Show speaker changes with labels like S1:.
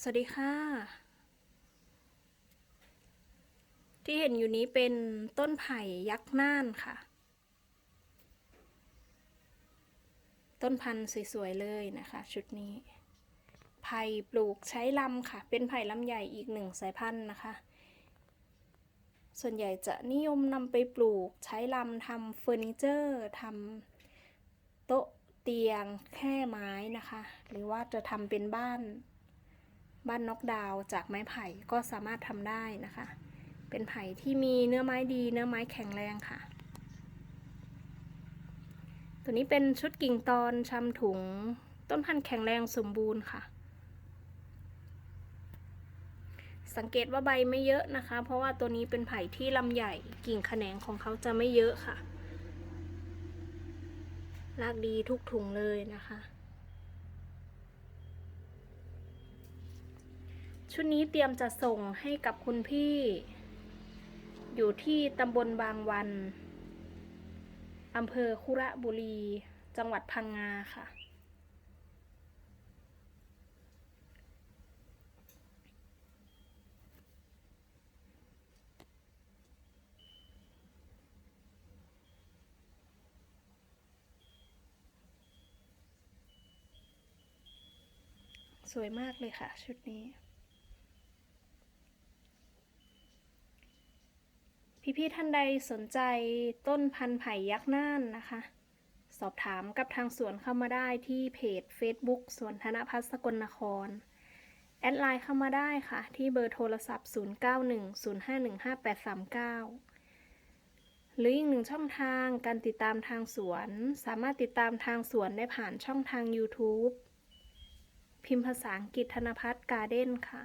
S1: สวัสดีค่ะ ที่เห็นอยู่นี้เป็นต้นไผ่ยักษ์น่านค่ะ ต้นพันธุ์สวย ๆ เลยนะคะ ชุดนี้ ไผ่ปลูกใช้ลำค่ะ เป็นไผ่ลำใหญ่อีกหนึ่งสายพันธุ์นะคะ ส่วนใหญ่จะนิยมนำไปปลูกใช้ลำทำเฟอร์นิเจอร์ทำโต๊ะเตียงแค่ไม้นะคะ หรือว่าจะทำเป็นบ้าน บ้านน็อกดาวจากไม้ไผ่ก็สามารถทำได้นะคะ เป็นไผ่ที่มีเนื้อไม้ดีเนื้อไม้แข็งแรงค่ะ ตัวนี้เป็นชุดกิ่งตอนชำถุงต้นพันธุ์แข็งแรงสมบูรณ์ค่ะ สังเกตว่าใบไม่เยอะนะคะ เพราะว่าตัวนี้เป็นไผ่ที่ลำใหญ่กิ่งแขนงของเขาจะไม่เยอะค่ะรากดีทุกถุงเลยนะคะ ชุดนี้เตรียมจะส่งให้กับคุณพี่ อยู่ที่ตำบลบางวันอำเภอคุระบุรี จังหวัดพังงาค่ะ สวยมากเลยค่ะ ชุดนี้ พี่ๆท่านใดสนใจต้นพันธุ์ไผ่ยักษ์น่านนะคะ สอบถามกับทางสวนเข้ามาได้ที่เพจ Facebook สวนธนพัฒน์สกลนคร แอดไลน์เข้ามาได้ค่ะ ที่เบอร์โทรศัพท์ 0910515839 หรืออีกหนึ่งช่องทางการติดตามทางสวน สามารถติดตามทางสวนได้ผ่านช่องทาง YouTube พิมพ์ภาษาอังกฤษธนพัฒน์การ์เด้นค่ะ